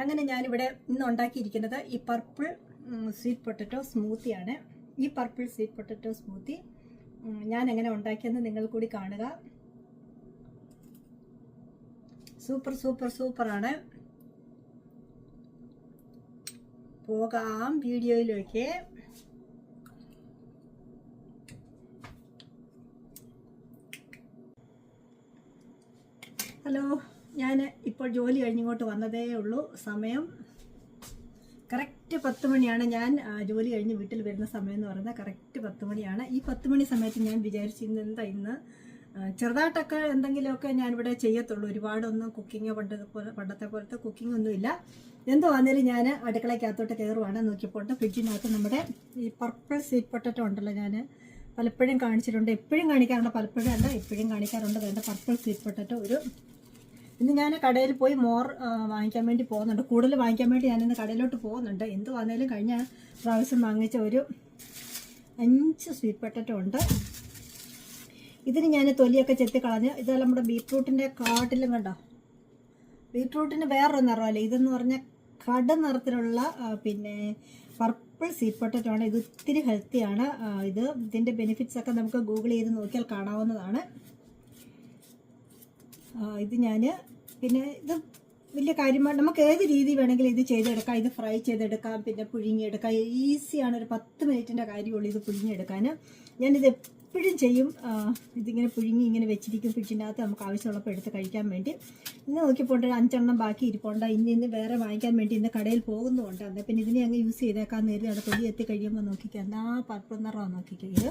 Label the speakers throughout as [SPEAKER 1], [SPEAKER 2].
[SPEAKER 1] അങ്ങനെ ഞാനിവിടെ ഇന്ന് ഉണ്ടാക്കിയിരിക്കുന്നത് ഈ പർപ്പിൾ സ്വീറ്റ് പൊട്ടറ്റോ സ്മൂത്തിയാണ് ഈ പർപ്പിൾ സ്വീറ്റ് പൊട്ടറ്റോ സ്മൂത്തി ഞാൻ എങ്ങനെ ഉണ്ടാക്കിയെന്ന് നിങ്ങൾ കൂടി കാണുക. സൂപ്പർ സൂപ്പർ സൂപ്പറാണ് പോകാം വീഡിയോയിലേക്ക്. ഹലോ. ഞാൻ ഇപ്പോൾ ജോലി കഴിഞ്ഞിങ്ങോട്ട് വന്നതേ ഉള്ളൂ. സമയം കറക്റ്റ് പത്ത് മണിയാണ്. ഞാൻ ജോലി കഴിഞ്ഞ് വീട്ടിൽ വരുന്ന സമയം എന്ന് പറയുന്നത് കറക്റ്റ് പത്ത് മണിയാണ്. ഈ പത്ത് മണി സമയത്ത് ഞാൻ വിചാരിച്ചിരുന്നത് എന്താ ഇന്ന്? ചെറുതായിട്ടൊക്കെ എന്തെങ്കിലുമൊക്കെ ഞാനിവിടെ ചെയ്യത്തുള്ളൂ. ഒരുപാടൊന്നും കുക്കിങ് പണ്ടത്തെ പോലെ പണ്ടത്തെ പോലത്തെ കുക്കിംഗ് ഒന്നുമില്ല എന്തോ വന്നാലും ഞാൻ അടുക്കളയ്ക്കകത്തോട്ട് കയറുവാണ് നോക്കിയപ്പോൾ ഫ്രിഡ്ജിനകത്ത് നമ്മുടെ ഈ പർപ്പിൾ സ്വീറ്റ് പൊട്ടറ്റോ ഉണ്ടല്ലോ ഞാൻ പലപ്പോഴും കാണിച്ചിട്ടുണ്ട്. എപ്പോഴും കാണിക്കാറുണ്ട് പലപ്പോഴും അല്ല എപ്പോഴും കാണിക്കാറുണ്ട്. അതിന്റെ പർപ്പിൾ സ്വീറ്റ് പൊട്ടറ്റോ ഒരു ഇന്ന് ഞാൻ കടയിൽ പോയി മോർ വാങ്ങിക്കാൻ വേണ്ടി പോകുന്നുണ്ട്. കൂടുതൽ വാങ്ങിക്കാൻ വേണ്ടി ഞാനിന്ന് കടയിലോട്ട് പോകുന്നുണ്ട്. എന്ത് വന്നാലും കഴിഞ്ഞ പ്രാവശ്യം വാങ്ങിച്ച ഒരു അഞ്ച് സ്വീറ്റ് പൊട്ടറ്റോ ഉണ്ട്. ഇതിന് ഞാൻ തൊലിയൊക്കെ ചെത്തി കളഞ്ഞ്. ഇത് നമ്മുടെ ബീറ്റ്റൂട്ടിന്റെ കാട്ടിലും കണ്ടോ? ബീറ്റ്റൂട്ടിന് വേറൊരു നിറമല്ലേ? ഇതെന്ന് പറഞ്ഞാൽ കട നിറത്തിലുള്ള പിന്നെ പർപ്പിൾ സ്വീറ്റ് പൊട്ടറ്റോ ആണ്. ഇത് ഒത്തിരി ഹെൽത്തിയാണ് ഇത് ഇതിന്റെ ബെനിഫിറ്റ്സ് ഒക്കെ നമുക്ക് ഗൂഗിൾ ചെയ്ത് നോക്കിയാൽ കാണാവുന്നതാണ്. ഇത് ഞാൻ പിന്നെ ഇത് വലിയ കാര്യമാണ് നമുക്ക് ഏത് രീതി വേണമെങ്കിലും ഇത് ചെയ്തെടുക്കാം. ഇത് ഫ്രൈ ചെയ്തെടുക്കാം. പിന്നെ പുഴുങ്ങിയെടുക്കാം. ഈസിയാണ് ഒരു പത്ത് മിനിറ്റിന്റെ കാര്യമുള്ളൂ ഇത് പുഴുങ്ങിയെടുക്കാൻ. ഞാനിത് എപ്പോഴും ചെയ്യും. ഇതിങ്ങനെ പുഴുങ്ങി ഇങ്ങനെ വെച്ചിരിക്കും. ഫ്രിഡ്ജിനകത്ത് നമുക്ക് ആവശ്യമുള്ളപ്പോൾ എടുത്ത് കഴിക്കാൻ വേണ്ടി. ഇന്ന് നോക്കിയപ്പോൾ അഞ്ചെണ്ണം ബാക്കി ഇരിപ്പുണ്ട്. ഇന്ന് ഇന്ന് വേറെ വാങ്ങിക്കാൻ വേണ്ടി ഇന്ന് കടയിൽ പോകുന്നുണ്ട്. എന്നാൽ പിന്നെ ഇതിനെ അങ്ങ് യൂസ് ചെയ്തേക്കാൻ നേരിട്ട് അവിടെ പൊടി എത്തി കഴിയുമ്പോൾ നോക്കിക്കാം. എന്നാ പർപ്പിൾ നിറമാണ് നോക്കിക്കുക ഇത്.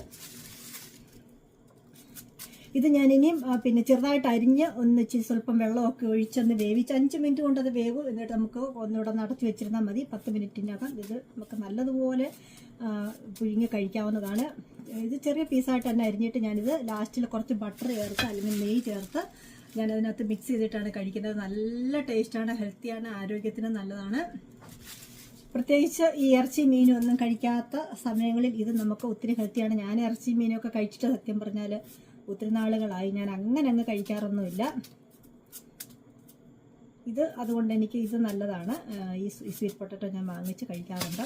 [SPEAKER 1] ഇത് ഞാൻ ഇനിയും പിന്നെ ചെറുതായിട്ട് അരിഞ്ഞ് ഒന്ന് സ്വല്പം വെള്ളമൊക്കെ ഒഴിച്ചൊന്ന് വേവിച്ച് അഞ്ച് മിനിറ്റ് കൊണ്ട് അത് വേവും. എന്നിട്ട് നമുക്ക് ഒന്നുകൂടെ നടത്തി വെച്ചിരുന്നാൽ മതി. പത്ത് മിനിറ്റിനകം ഇത് നമുക്ക് നല്ലതുപോലെ പുഴുങ്ങി കഴിക്കാവുന്നതാണ്. ഇത് ചെറിയ പീസായിട്ട് തന്നെ അരിഞ്ഞിട്ട് ഞാനിത് ലാസ്റ്റിൽ കുറച്ച് ബട്ടർ ചേർത്ത് അല്ലെങ്കിൽ നെയ്യ് ചേർത്ത് ഞാനതിനകത്ത് മിക്സ് ചെയ്തിട്ടാണ് കഴിക്കുന്നത്. നല്ല ടേസ്റ്റാണ് ഹെൽത്തിയാണ് ആരോഗ്യത്തിന് നല്ലതാണ്. പ്രത്യേകിച്ച് ഈ ഇറച്ചി മീനും ഒന്നും കഴിക്കാത്ത സമയങ്ങളിൽ ഇത് നമുക്ക് ഒത്തിരി ഹെൽത്തിയാണ്. ഞാൻ ഇറച്ചി മീനൊക്കെ കഴിച്ചിട്ട് സത്യം പറഞ്ഞാൽ ഒത്തിരി നാളുകളായി ഞാൻ അങ്ങനെ അങ്ങ് കഴിക്കാറൊന്നുമില്ല. ഇത് അതുകൊണ്ട് എനിക്ക് ഇത് നല്ലതാണ്. ഈ സ്വീറ്റ് പൊട്ടറ്റോ ഞാൻ വാങ്ങിച്ച് കഴിക്കാറുണ്ട്.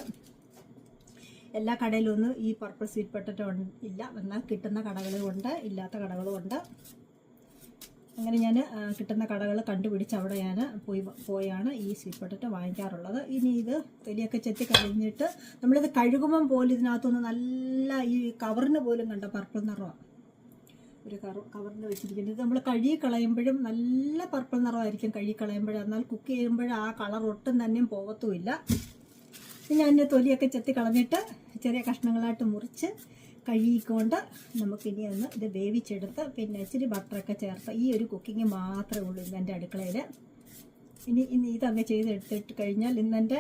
[SPEAKER 1] എല്ലാ കടയിലൊന്നും ഈ പർപ്പിൾ സ്വീറ്റ് പൊട്ടറ്റോ ഇല്ല. എന്നാൽ കിട്ടുന്ന കടകളും ഉണ്ട് ഇല്ലാത്ത കടകളും ഉണ്ട്. അങ്ങനെ ഞാൻ കിട്ടുന്ന കടകൾ കണ്ടുപിടിച്ച് അവിടെ ഞാൻ പോയി പോയാണ് ഈ സ്വീറ്റ് പൊട്ടറ്റോ വാങ്ങിക്കാറുള്ളത്. ഇനി ഇത് തൊലിയൊക്കെ ചെത്തി കഴിഞ്ഞിട്ട് നമ്മളിത് കഴുകുമ്പം പോലും ഇതിനകത്തുനിന്ന് നല്ല ഈ കവറിന് പോലും കണ്ട പർപ്പിൾ നിറമാണ് ഒരു കവറിൽ വെച്ചിരിക്കുന്നത്. നമ്മൾ കഴുകി കളയുമ്പോഴും നല്ല പർപ്പിൾ നിറമായിരിക്കും കഴുകി കളയുമ്പോഴും. എന്നാൽ കുക്ക് ചെയ്യുമ്പോഴും ആ കളർ ഒട്ടും തന്നെ പോകത്തുമില്ല ഞാൻ ഇതിന്റെ തൊലിയൊക്കെ ചെത്തി കളഞ്ഞിട്ട് ചെറിയ കഷ്ണങ്ങളായിട്ട് മുറിച്ച് കഴുകിക്കൊണ്ട് നമുക്കിനി ഒന്ന് ഇത് വേവിച്ചെടുത്ത് പിന്നെ ഇച്ചിരി ബട്ടറൊക്കെ ചേർത്ത് ഈ ഒരു കുക്കിംഗ് മാത്രമേ ഉള്ളൂ ഇന്ന് എന്റെ അടുക്കളയിൽ ഇനി ഇനി ഇതങ്ങ് ചെയ്തെടുത്തിട്ട് കഴിഞ്ഞാൽ ഇന്നെന്റെ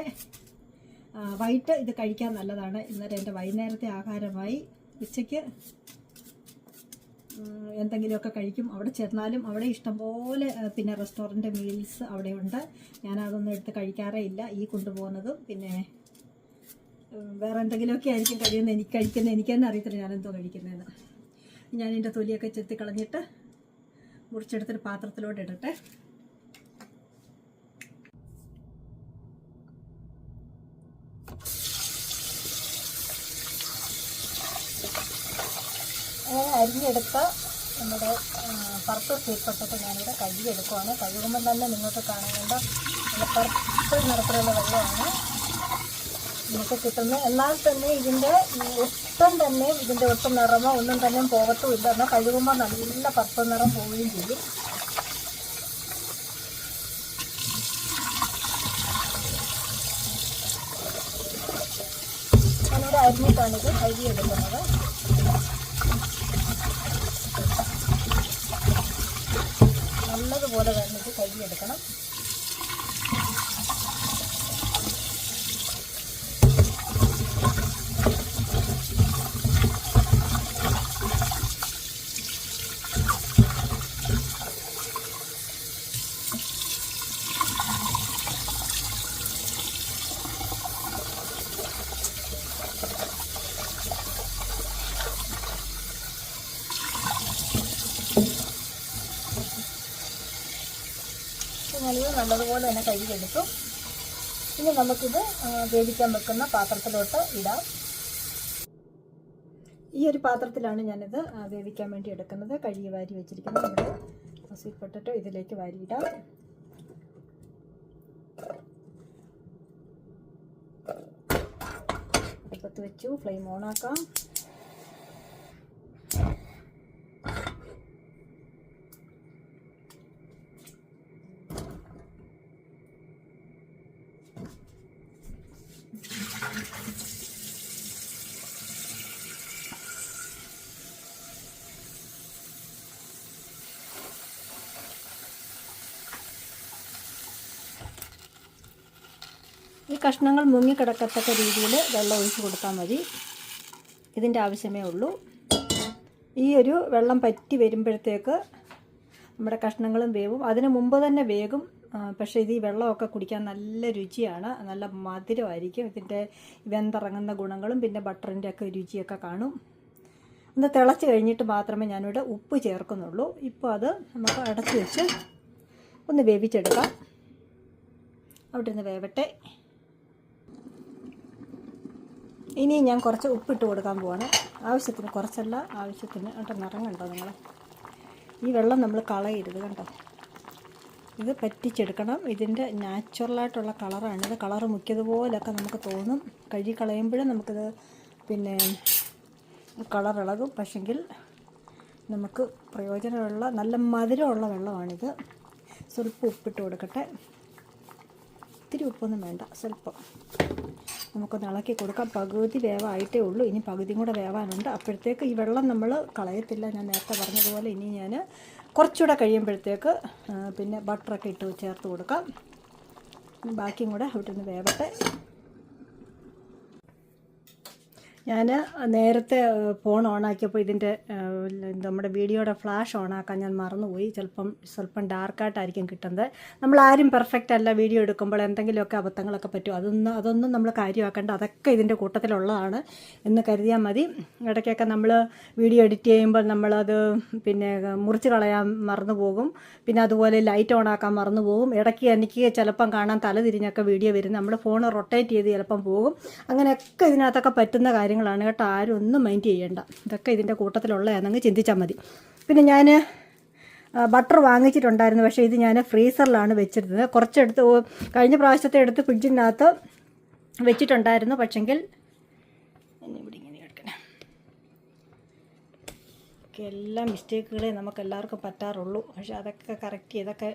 [SPEAKER 1] വൈകിട്ട് ഇത് കഴിക്കാൻ നല്ലതാണ്. ഇന്നലെ എന്റെ വൈകുന്നേരത്തെ ആഹാരമായി ഉച്ചയ്ക്ക് എന്തെങ്കിലുമൊക്കെ കഴിക്കും. അവിടെ ചെന്നാലും അവിടെ ഇഷ്ടംപോലെ പിന്നെ റെസ്റ്റോറന്റ് മീൽസ് അവിടെയുണ്ട്. ഞാൻ അതൊന്നും എടുത്ത് കഴിക്കാറേ ഇല്ല ഈ കൊണ്ടുപോകുന്നതും. പിന്നെ വേറെ എന്തെങ്കിലുമൊക്കെ ആയിരിക്കും കഴിയുന്നത് എനിക്ക് കഴിക്കുന്നത് എനിക്ക് തന്നെ അറിയത്തില്ല ഞാൻ എന്തോ കഴിക്കുന്നതെന്ന് ഞാൻ തൊലിയൊക്കെ ചെത്തി കളഞ്ഞിട്ട് മുറിച്ചെടുത്തൊരു പാത്രത്തിലോട്ട് ഇടട്ടെ അങ്ങനെ അരിഞ്ഞെടുത്ത നമ്മുടെ പർപ്പിൾ സ്വീറ്റ് പൊട്ടൊക്കെ ഞാനിവിടെ കഴുകിയെടുക്കുവാണ്. കഴുകുമ്പോൾ തന്നെ നിങ്ങൾക്ക് കാണുന്നുണ്ട് നല്ല പർപ്പിൾ നിറത്തിലുള്ള വെള്ളമാണ് നമുക്ക് കിട്ടുന്നത്. എന്നാൽ തന്നെ ഇതിന്റെ ഒട്ടും തന്നെ ഇതിന്റെ ഒട്ടും നിറമോ ഒന്നും തന്നെ പോകത്തുമില്ല. എന്നാൽ കഴുകുമ്പോൾ നല്ല പർപ്പിൾ നിറം പോവുകയും ചെയ്യും. ഞാനിവിടെ അരിഞ്ഞിട്ടാണ് ഇത് കഴുകിയെടുക്കുന്നത്. തന്നെ ഇത് കഴുകിയെടുക്കണം ഞാനിത് നല്ലതുപോലെ തന്നെ കഴുകിയെടുത്തു ഇനി നമുക്കിത് വേവിക്കാൻ വെക്കുന്ന പാത്രത്തിലോട്ട് ഇടാം. ഈ ഒരു പാത്രത്തിലാണ് ഞാനിത് വേവിക്കാൻ വേണ്ടി എടുക്കുന്നത്. കഴുകി വാരി വെച്ചിരിക്കുന്നത് നമ്മുടെ സ്വീറ്റ് പൊട്ടറ്റോ ഇതിലേക്ക് വാരിയിടാം അടുപ്പത്ത് വെച്ചു. ഫ്ലെയിം ഓൺ ഈ കഷ്ണങ്ങൾ മുങ്ങിക്കിടക്കത്തക്ക രീതിയിൽ വെള്ളം ഒഴിച്ച് കൊടുത്താൽ മതി. ഇതിന്റെ ആവശ്യമേ ഉള്ളൂ. ഈ ഒരു വെള്ളം പറ്റി വരുമ്പോഴത്തേക്ക് നമ്മുടെ കഷ്ണങ്ങളും വേവും. അതിന് മുമ്പ് തന്നെ വേകും പക്ഷേ ഇത് ഈ വെള്ളമൊക്കെ കുടിക്കാൻ നല്ല രുചിയാണ്. നല്ല മധുരമായിരിക്കും. ഇതിന്റെ വെന്തിറങ്ങുന്ന ഗുണങ്ങളും പിന്നെ ബട്ടറിന്റെ ഒക്കെ രുചിയൊക്കെ കാണും. ഒന്ന് തിളച്ച് കഴിഞ്ഞിട്ട് മാത്രമേ ഞാനിവിടെ ഉപ്പ് ചേർക്കുന്നുള്ളൂ. ഇപ്പോൾ അത് നമുക്ക് അടച്ച് വെച്ച് ഒന്ന് വേവിച്ചെടുക്കാം. അവിടെ നിന്ന് വേവട്ടെ. ഇനി ഞാൻ കുറച്ച് ഉപ്പിട്ട് കൊടുക്കാൻ പോവാണ്. ആവശ്യത്തിന് കുറച്ചല്ല ആവശ്യത്തിന് കേട്ടോ നിറം കണ്ടോ നിങ്ങൾ ഈ വെള്ളം നമ്മൾ കളയരുത് കണ്ടോ ഇത് പറ്റിച്ചെടുക്കണം. ഇതിന്റെ നാച്ചുറലായിട്ടുള്ള കളറാണ്. ഇത് കളറ് മുക്കിയതുപോലൊക്കെ നമുക്ക് തോന്നും. കഴുകി കളയുമ്പോഴും നമുക്കിത് പിന്നെ കളർ ഇളകും പക്ഷെങ്കിൽ നമുക്ക് പ്രയോജനമുള്ള നല്ല മധുരമുള്ള വെള്ളമാണിത്. സ്വല്പം ഉപ്പിട്ട് കൊടുക്കട്ടെ. ഇത്തിരി ഉപ്പൊന്നും വേണ്ട. സ്വല്പം. നമുക്കൊന്ന് ഇളക്കി കൊടുക്കാം. പകുതി വേവായിട്ടേ ഉള്ളൂ. ഇനി പകുതിയും കൂടെ വേവാനുണ്ട്. അപ്പോഴത്തേക്ക് ഈ വെള്ളം നമ്മൾ കളയത്തില്ല. ഞാൻ നേരത്തെ പറഞ്ഞതുപോലെ ഇനി ഞാൻ കുറച്ചുകൂടെ കഴിയുമ്പോഴത്തേക്ക് പിന്നെ ബട്ടറൊക്കെ ഇട്ട് ചേർത്ത് കൊടുക്കാം. ബാക്കിയും കൂടെ അവിടെ നിന്ന് വേവട്ടെ. ഞാൻ നേരത്തെ ഫോൺ ഓണാക്കിയപ്പോൾ ഇതിന്റെ നമ്മുടെ വീഡിയോയുടെ ഫ്ലാഷ് ഓണാക്കാൻ ഞാൻ മറന്നുപോയി. ചിലപ്പം സ്വല്പം ഡാർക്കായിട്ടായിരിക്കും കിട്ടുന്നത്. നമ്മൾ ആരും പെർഫെക്റ്റ് അല്ല വീഡിയോ എടുക്കുമ്പോൾ എന്തെങ്കിലുമൊക്കെ അബദ്ധങ്ങളൊക്കെ പറ്റും. അതൊന്നും അതൊന്നും നമ്മൾ കാര്യമാക്കേണ്ട അതൊക്കെ ഇതിന്റെ കൂട്ടത്തിലുള്ളതാണ് എന്ന് കരുതിയാൽ മതി. ഇടയ്ക്കൊക്കെ നമ്മൾ വീഡിയോ എഡിറ്റ് ചെയ്യുമ്പോൾ നമ്മളത് പിന്നെ മുറിച്ച് കളയാൻ മറന്നു പോകും പിന്നെ അതുപോലെ ലൈറ്റ് ഓണാക്കാൻ മറന്നു പോകും ഇടയ്ക്ക് എനിക്ക് ചിലപ്പം കാണാൻ തലതിരിഞ്ഞൊക്കെ വീഡിയോ വരും. നമ്മൾ ഫോൺ റൊട്ടേറ്റ് ചെയ്ത് ചിലപ്പം പോകും. അങ്ങനെയൊക്കെ ഇതിനകത്തൊക്കെ പറ്റുന്ന കാര്യങ്ങളാണ് കേട്ടോ. ആരും ഒന്നും മൈൻഡ് ചെയ്യേണ്ട. ഇതൊക്കെ ഇതിന്റെ കൂട്ടത്തിലുള്ളതാണെന്ന് ചിന്തിച്ചാൽ മതി. പിന്നെ ഞാൻ ബട്ടർ വാങ്ങിച്ചിട്ടുണ്ടായിരുന്നു. പക്ഷേ ഇത് ഞാൻ ഫ്രീസറിലാണ് വെച്ചിരുന്നത്. കുറച്ചെടുത്ത് കഴിഞ്ഞ പ്രാവശ്യത്തെ എടുത്ത് ഫ്രിഡ്ജിനകത്ത് വെച്ചിട്ടുണ്ടായിരുന്നു. പക്ഷെങ്കിൽ എല്ലാ മിസ്റ്റേക്കുകളെ നമുക്ക് എല്ലാവർക്കും പറ്റാറുള്ളൂ. പക്ഷെ അതൊക്കെ കറക്റ്റ് ചെയ്തൊക്കെ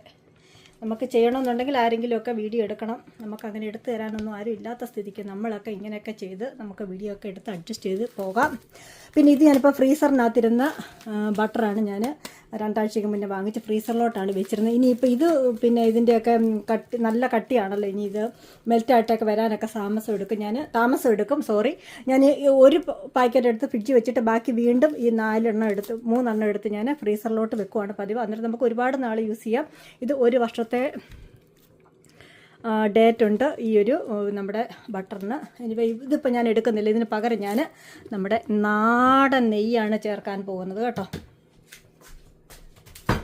[SPEAKER 1] നമുക്ക് ചെയ്യണമെന്നുണ്ടെങ്കിൽ ആരെങ്കിലുമൊക്കെ വീഡിയോ എടുക്കണം. നമുക്ക് അങ്ങനെ എടുത്തു തരാനൊന്നും ആരും ഇല്ലാത്ത സ്ഥിതിക്ക് നമ്മളൊക്കെ ഇങ്ങനെയൊക്കെ ചെയ്ത് നമുക്ക് വീഡിയോ ഒക്കെ എടുത്ത് അഡ്ജസ്റ്റ് ചെയ്ത് പോകാം. പിന്നെ ഇത് ഞാനിപ്പോൾ ഫ്രീസറിനകത്തിരുന്ന ബട്ടറാണ് ഞാൻ രണ്ടാഴ്ചയ്ക്ക് മുന്നേ വാങ്ങിച്ച് ഫ്രീസറിലോട്ടാണ് വെച്ചിരുന്നത്. ഇനിയിപ്പോൾ ഇത് പിന്നെ ഇതിന്റെയൊക്കെ കട്ടി നല്ല കട്ടിയാണല്ലോ. ഇനി ഇത് മെൽറ്റായിട്ടൊക്കെ വരാനൊക്കെ താമസം എടുക്കും. ഞാൻ താമസം എടുക്കും സോറി. ഞാൻ ഒരു പാക്കറ്റ് എടുത്ത് ഫ്രിഡ്ജ് വെച്ചിട്ട് ബാക്കി വീണ്ടും ഈ നാലെണ്ണം എടുത്ത് മൂന്നെണ്ണം എടുത്ത് ഞാൻ ഫ്രീസറിലോട്ട് വെക്കുവാണ് പതിവ്. അന്നേരം നമുക്ക് ഒരുപാട് നാൾ യൂസ് ചെയ്യാം. ഇത് ഒരു വർഷത്തെ ഡേറ്റ് ഉണ്ട് ഈ ഒരു നമ്മുടെ ബട്ടറിന്. ഇനിയിപ്പോൾ ഇതിപ്പോൾ ഞാൻ എടുക്കുന്നില്ല. ഇതിന് പകരം ഞാൻ നമ്മുടെ നാടൻ നെയ്യാണ് ചേർക്കാൻ പോകുന്നത് കേട്ടോ.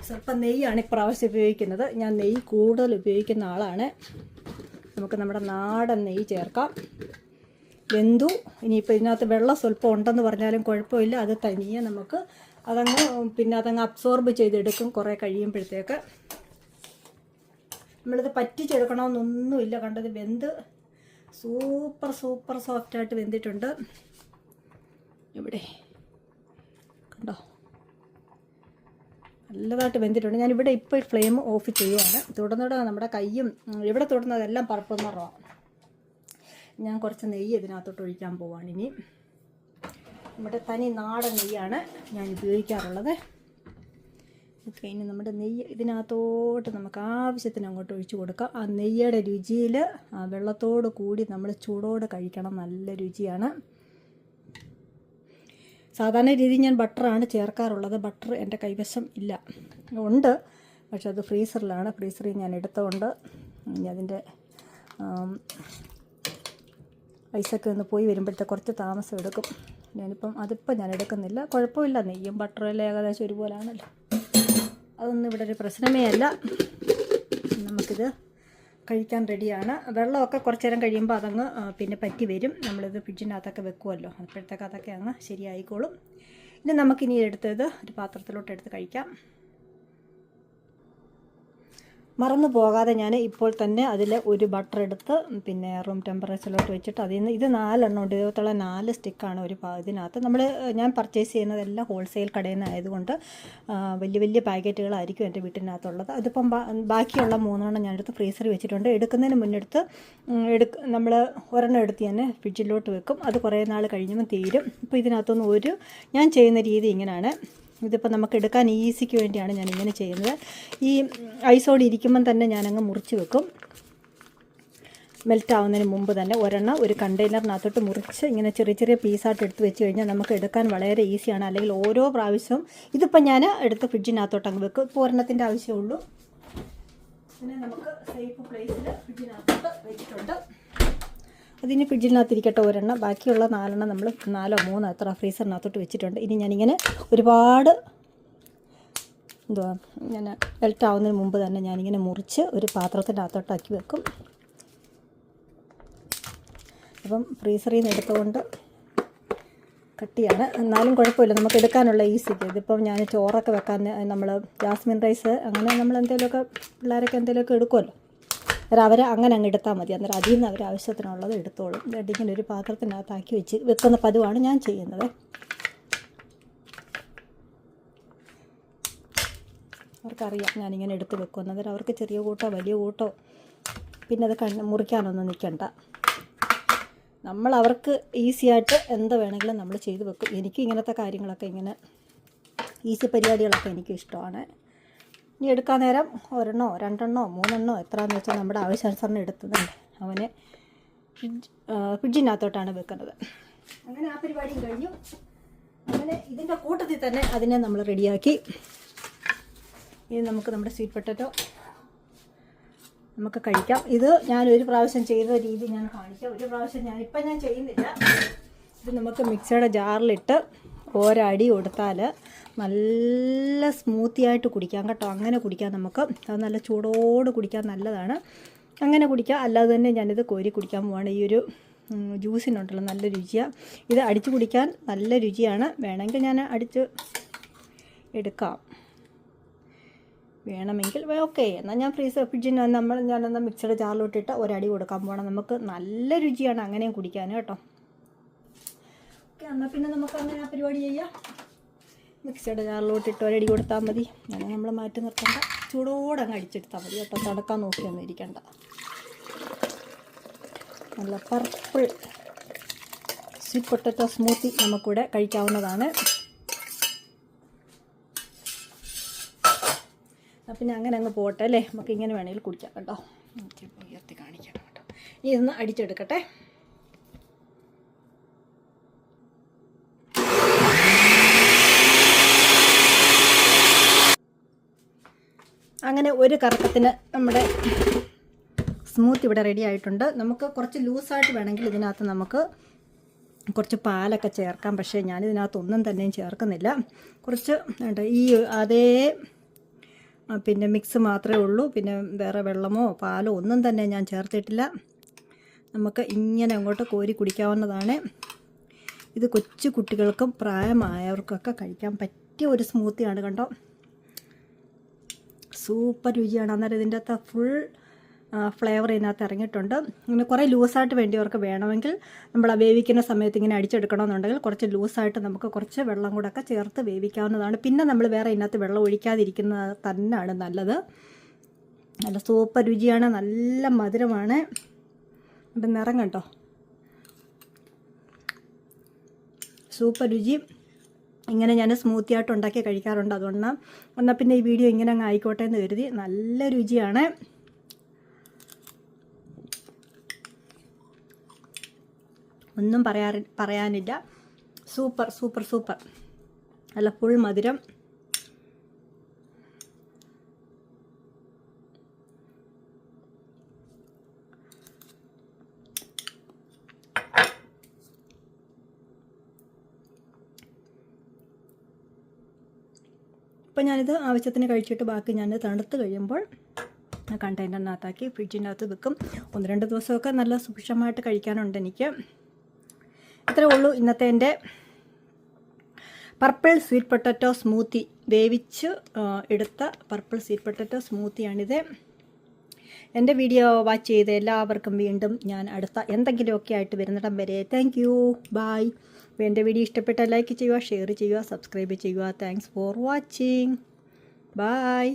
[SPEAKER 1] സ്വല്പം നെയ്യാണ് ഇപ്രാവശ്യം ഉപയോഗിക്കുന്നത്. ഞാൻ നെയ്യ് കൂടുതൽ ഉപയോഗിക്കുന്ന ആളാണ്. നമുക്ക് നമ്മുടെ നാടൻ നെയ്യ് ചേർക്കാം. വെന്തു. ഇനിയിപ്പോൾ ഇതിനകത്ത് വെള്ളം സ്വല്പം ഉണ്ടെന്ന് പറഞ്ഞാലും കുഴപ്പമില്ല. അത് തനിയെ നമുക്ക് അതങ്ങ് പിന്നെ അതങ്ങ് അബ്സോർബ് ചെയ്തെടുക്കും. കുറേ കഴിയുമ്പോഴത്തേക്ക്. നമ്മളിത് പറ്റിച്ചെടുക്കണമെന്നൊന്നുമില്ല. കണ്ടത് വെന്ത് സൂപ്പർ സൂപ്പർ സോഫ്റ്റായിട്ട് വെന്തിട്ടുണ്ട്. ഇവിടെ കണ്ടോ നല്ലതായിട്ട് വെന്തിട്ടുണ്ട്. ഞാൻ ഇവിടെ ഇപ്പോൾ ഫ്ലെയിം ഓഫ് ചെയ്യുകയാണ്. തുടർന്നിട നമ്മുടെ കയ്യും ഇവിടെ തുടർന്നതെല്ലാം പർപ്പിൾ ഞാൻ കുറച്ച് നെയ്യ് ഇതിനകത്തോട്ട് ഒഴിക്കാൻ പോവാണ് ഇനി. നമ്മുടെ തനി നാടൻ നെയ്യാണ് ഞാൻ ഉപയോഗിക്കാറുള്ളത്. ഓക്കെ ഇനി നമ്മുടെ നെയ്യ് ഇതിനകത്തോട്ട് നമുക്ക് ആവശ്യത്തിന് അങ്ങോട്ട് ഒഴിച്ചു കൊടുക്കാം. ആ നെയ്യയുടെ രുചിയിൽ വെള്ളത്തോട് കൂടി നമ്മൾ ചൂടോടെ കഴിക്കണം. നല്ല രുചിയാണ്. സാധാരണ രീതിയിൽ ഞാൻ ബട്ടറാണ് ചേർക്കാറുള്ളത്. ബട്ടർ എന്റെ കൈവശം ഇല്ല. ഉണ്ട്. പക്ഷെ അത് ഫ്രീസറിലാണ്. ഫ്രീസറിൽ ഞാൻ എടുത്തുകൊണ്ട് ഇനി അതിന്റെ ഐസൊക്കെ ഒന്ന് പോയി വരുമ്പോഴത്തെ കുറച്ച് താമസം എടുക്കും. ഞാനിപ്പം അതിപ്പം ഞാൻ എടുക്കുന്നില്ല. കുഴപ്പമില്ല. നെയ്യും ബട്ടറും എല്ലാം ഏകദേശം ഒരുപോലാണല്ലോ. അതൊന്നും ഇവിടെ ഒരു പ്രശ്നമേ അല്ല. നമുക്കിത് കഴിക്കാൻ റെഡിയാണ്. വെള്ളമൊക്കെ കുറച്ച് നേരം കഴിയുമ്പോൾ അതങ്ങ് പിന്നെ പറ്റി വരും. നമ്മളിത് ഫ്രിഡ്ജിനകത്തൊക്കെ വെക്കുമല്ലോ അപ്പോഴത്തേക്ക് അതൊക്കെ അങ്ങ് ശരിയായിക്കോളും. ഇനി നമുക്കിനി എടുത്തത് ഒരു പാത്രത്തിലോട്ട് എടുത്ത് കഴിക്കാം. മറന്നു പോകാതെ ഞാൻ ഇപ്പോൾ തന്നെ അതിൽ ഒരു ബട്ടർ എടുത്ത് പിന്നെ റൂം ടെമ്പറേച്ചറിലോട്ട് വെച്ചിട്ട് അതിൽ നിന്ന് ഇത് നാലെണ്ണം ഉണ്ട്. ഇതുപോലത്തുള്ള നാല് സ്റ്റിക്കാണ് ഒരു ഇതിനകത്ത്. നമ്മൾ ഞാൻ പർച്ചേസ് ചെയ്യുന്നതെല്ലാം ഹോൾസെയിൽ കടയിൽ നിന്ന് ആയതുകൊണ്ട് വലിയ വലിയ പാക്കറ്റുകളായിരിക്കും എന്റെ വീട്ടിനകത്തുള്ളത്. അതിപ്പം ബാക്കിയുള്ള മൂന്നെണ്ണം ഞാനെടുത്ത് ഫ്രീസറിൽ വെച്ചിട്ടുണ്ട്. എടുക്കുന്നതിന് മുന്നെടുത്ത് എടു നമ്മൾ ഒരെണ്ണം എടുത്ത് തന്നെ ഫ്രിഡ്ജിലോട്ട് വെക്കും. അത് കുറേ നാൾ കഴിയുമ്പോൾ തീരും. ഇപ്പോൾ ഇതിനകത്തുനിന്ന് ഒരു ഞാൻ ചെയ്യുന്ന രീതി ഇങ്ങനെയാണ്. ഇതിപ്പോൾ നമുക്ക് എടുക്കാൻ ഈസിക്ക് വേണ്ടിയാണ് ഞാൻ ഇങ്ങനെ ചെയ്യുന്നത്. ഈ ഐസോട് ഇരിക്കുമ്പം തന്നെ ഞാനങ്ങ് മുറിച്ച് വെക്കും. മെൽറ്റ് ആവുന്നതിന് മുമ്പ് തന്നെ ഒരെണ്ണം ഒരു കണ്ടെയ്നറിനകത്തോട്ട് മുറിച്ച് ഇങ്ങനെ ചെറിയ ചെറിയ പീസായിട്ട് എടുത്ത് വെച്ച് കഴിഞ്ഞാൽ നമുക്ക് എടുക്കാൻ വളരെ ഈസിയാണ്. അല്ലെങ്കിൽ ഓരോ പ്രാവശ്യവും ഇതിപ്പോൾ ഞാൻ എടുത്ത് ഫ്രിഡ്ജിനകത്തോട്ട് അങ്ങ് വെക്കും. ഇപ്പോൾ ഒരെണ്ണത്തിന്റെ ആവശ്യമുള്ളൂ പിന്നെ നമുക്ക് സേഫ് പ്ലേസിൽ ഫ്രിഡ്ജിനകത്തോട്ട് വെച്ചിട്ടുണ്ട്. അതിന് ഫ്രിഡ്ജിനകത്തിരിക്കട്ടെ ഒരെണ്ണം. ബാക്കിയുള്ള നാലെണ്ണം നമ്മൾ നാലോ മൂന്നോ എത്ര ഫ്രീസറിനകത്തോട്ട് വെച്ചിട്ടുണ്ട്. ഇനി ഞാനിങ്ങനെ ഒരുപാട് എന്തുവാ ഇങ്ങനെ മെൽറ്റ് ആവുന്നതിന് മുമ്പ് തന്നെ ഞാനിങ്ങനെ മുറിച്ച് ഒരു പാത്രത്തിന്റെ അകത്തോട്ടാക്കി വെക്കും. അപ്പം ഫ്രീസറിൽ നിന്ന് എടുത്തുകൊണ്ട് കട്ടിയാണ്. എന്നാലും കുഴപ്പമില്ല നമുക്ക് എടുക്കാനുള്ള ഈസിക്ക് ഇതിപ്പം ഞാൻ ചോറൊക്കെ വെക്കാൻ നമ്മൾ ജാസ്മിൻ റൈസ് അങ്ങനെ നമ്മൾ എന്തെങ്കിലുമൊക്കെ പിള്ളേരൊക്കെ എന്തെങ്കിലുമൊക്കെ എടുക്കുമല്ലോ അന്നേരം അവർ അങ്ങനെ അങ്ങ് എടുത്താൽ മതി. അന്നേരം അതിൽ നിന്ന് അവർ ആവശ്യത്തിനുള്ളത് എടുത്തോളും. ഇങ്ങനെ ഒരു പാത്രത്തിനകത്താക്കി വെച്ച് വെക്കുന്ന പതിവാണ് ഞാൻ ചെയ്യുന്നത്. അവർക്കറിയാം ഞാനിങ്ങനെ എടുത്ത് വെക്കും. അന്നേരം അവർക്ക് ചെറിയ കൂട്ടോ വലിയ കൂട്ടോ പിന്നെ അത് കണ്ണ് മുറിക്കാനൊന്നും നിൽക്കണ്ട. നമ്മൾ അവർക്ക് ഈസിയായിട്ട് എന്ത് വേണമെങ്കിലും നമ്മൾ ചെയ്ത് വെക്കും. എനിക്ക് ഇങ്ങനത്തെ കാര്യങ്ങളൊക്കെ ഇങ്ങനെ ഈസി പരിപാടികളൊക്കെ എനിക്ക് ഇഷ്ടമാണ്. ഇനി എടുക്കാൻ നേരം ഒരെണ്ണോ രണ്ടെണ്ണോ മൂന്നെണ്ണോ എത്രയാണെന്ന് വെച്ചാൽ നമ്മുടെ ആവശ്യാനുസരണം എടുത്തതുണ്ട് അവനെ ഫ്രിഡ്ജ് ഫ്രിഡ്ജിനകത്തോട്ടാണ് വെക്കുന്നത്. അങ്ങനെ ആ പരിപാടിയും കഴിഞ്ഞു. അങ്ങനെ ഇതിന്റെ കൂട്ടത്തിൽ തന്നെ അതിനെ നമ്മൾ റെഡിയാക്കി. ഇനി നമുക്ക് നമ്മുടെ സ്വീറ്റ് പൊട്ടറ്റോ നമുക്ക് കഴിക്കാം. ഇത് ഞാൻ ഒരു പ്രാവശ്യം ചെയ്ത രീതി ഞാൻ കാണിക്കാം. ഒരു പ്രാവശ്യം ഞാൻ ഇപ്പം ഞാൻ ചെയ്യുന്നില്ല. ഇത് നമുക്ക് മിക്സിയുടെ ജാറിലിട്ട് ഒരടി കൊടുത്താൽ നല്ല സ്മൂത്തി ആയിട്ട് കുടിക്കാം കേട്ടോ. അങ്ങനെ കുടിക്കാം നമുക്ക്. അത് നല്ല ചൂടോട് കുടിക്കാൻ നല്ലതാണ്. അങ്ങനെ കുടിക്കാം. അല്ലാതെ തന്നെ ഞാനിത് കോരി കുടിക്കാൻ പോവാണ്. ഈ ഒരു ജ്യൂസിനുണ്ടല്ലോ നല്ല രുചിയാണ് ഇത് അടിച്ചു കുടിക്കാൻ നല്ല രുചിയാണ്. വേണമെങ്കിൽ ഞാൻ അടിച്ച് എടുക്കാം. വേണമെങ്കിൽ ഓക്കെ. എന്നാൽ ഞാൻ ഫ്രീസർ ഫ്രിഡ്ജിൽ നമ്മൾ ഞാനെന്നാൽ മിക്സഡ് ജാറിലോട്ടിട്ട് ഒരടി കൊടുക്കാൻ പോകണം നമുക്ക് നല്ല രുചിയാണ് അങ്ങനെയും കുടിക്കാൻ കേട്ടോ. ഓക്കെ എന്നാൽ പിന്നെ നമുക്ക് അങ്ങനെ ആ പരിപാടി ചെയ്യാം. മിക്സഡ് ജാറിലോട്ടിട്ട് ഒരടി കൊടുത്താൽ മതി. അങ്ങനെ നമ്മൾ മാറ്റി നിർത്തേണ്ട. ചൂടോടെ അങ്ങ് അടിച്ചെടുത്താൽ മതി കേട്ടോ. തടക്കാൻ നോക്കിയൊന്നും ഇരിക്കണ്ട. നല്ല പർപ്പിൾ സ്വീറ്റ് പൊട്ടറ്റോ സ്മൂത്തി നമുക്കിവിടെ കഴിക്കാവുന്നതാണ്. പിന്നെ അങ്ങനെ അങ്ങ് പോട്ടെ അല്ലേ? നമുക്ക് ഇങ്ങനെ വേണമെങ്കിൽ കുടിക്കാം കേട്ടോ. ഉയർത്തി കാണിക്കാം കേട്ടോ. ഇനി ഇതൊന്ന് അടിച്ചെടുക്കട്ടെ. അങ്ങനെ ഒരു കറക്കത്തിന് നമ്മുടെ സ്മൂത്ത് ഇവിടെ റെഡി ആയിട്ടുണ്ട്. നമുക്ക് കുറച്ച് ലൂസായിട്ട് വേണമെങ്കിൽ ഇതിനകത്ത് നമുക്ക് കുറച്ച് പാലൊക്കെ ചേർക്കാം. പക്ഷേ ഞാനിതിനകത്ത് ഒന്നും തന്നെയും ചേർക്കുന്നില്ല. കുറച്ച് ഈ അതേ പിന്നെ മിക്സ് മാത്രമേ ഉള്ളൂ. പിന്നെ വേറെ വെള്ളമോ പാലോ ഒന്നും തന്നെ ഞാൻ ചേർത്തിട്ടില്ല. നമുക്ക് ഇങ്ങനെ അങ്ങോട്ട് കോരി കുടിക്കാവുന്നതാണ്. ഇത് കൊച്ചു കുട്ടികൾക്കും പ്രായമായവർക്കൊക്കെ കഴിക്കാൻ പറ്റിയ ഒരു സ്മൂത്തിയാണ് കണ്ടോ? സൂപ്പർ രുചിയാണ്. അന്നേരം ഇതിന്റെ അകത്ത് ഫുൾ ഫ്ലേവർ ഇതിനകത്ത് ഇറങ്ങിയിട്ടുണ്ട്. ഇങ്ങനെ കുറേ ലൂസായിട്ട് വേണ്ടിയവർക്ക് വേണമെങ്കിൽ നമ്മൾ ആ വേവിക്കുന്ന സമയത്ത് ഇങ്ങനെ അടിച്ചെടുക്കണമെന്നുണ്ടെങ്കിൽ കുറച്ച് ലൂസായിട്ട് നമുക്ക് കുറച്ച് വെള്ളം കൂടെ ഒക്കെ ചേർത്ത് വേവിക്കാവുന്നതാണ്. പിന്നെ നമ്മൾ വേറെ ഇതിനകത്ത് വെള്ളം ഒഴിക്കാതിരിക്കുന്നത് തന്നെയാണ് നല്ലത്. നല്ല സൂപ്പർ രുചിയാണ് നല്ല മധുരമാണ്. അപ്പം നിറം കണ്ടോ? സൂപ്പർ രുചി. ഇങ്ങനെ ഞാൻ സ്മൂത്തി ആയിട്ട് ഉണ്ടാക്കി കഴിക്കാറുണ്ട്. അതുകൊണ്ട് എന്നാൽ പിന്നെ ഈ വീഡിയോ ഇങ്ങനെ അങ്ങ് ആയിക്കോട്ടെ എന്ന് കരുതി. നല്ല രുചിയാണ്. ഒന്നും പറയാറി പറയാനില്ല. Super super super. അല്ല ഫുൾ മധുരം. ഇപ്പം ഞാനിത് ആവശ്യത്തിന് കഴിച്ചിട്ട് ബാക്കി ഞാൻ തണുത്ത് കഴിയുമ്പോൾ കണ്ടെയ്നറിനകത്താക്കി ഫ്രിഡ്ജിന്റെ അകത്ത് വെക്കും. ഒന്ന് രണ്ട് ദിവസമൊക്കെ നല്ല സുഭിക്ഷമായിട്ട് കഴിക്കാനുണ്ട് എനിക്ക്. ഇത്രേ ഉള്ളൂ ഇന്നത്തെ എന്റെ പർപ്പിൾ സ്വീറ്റ് പൊട്ടറ്റോ സ്മൂത്തി വേവിച്ച് എടുത്ത പർപ്പിൾ സ്വീറ്റ് പൊട്ടറ്റോ സ്മൂത്തിയാണിത് എന്റെ വീഡിയോ വാച്ച് ചെയ്ത എല്ലാവർക്കും വീണ്ടും ഞാൻ അടുത്ത എന്തെങ്കിലുമൊക്കെ ആയിട്ട് വരുന്നിടം വരെ. താങ്ക് യു ബായ് എന്റെ വീഡിയോ ഇഷ്ടപ്പെട്ടാൽ ലൈക്ക് ചെയ്യുക ഷെയർ ചെയ്യുക സബ്സ്ക്രൈബ് ചെയ്യുക. Thanks for watching bye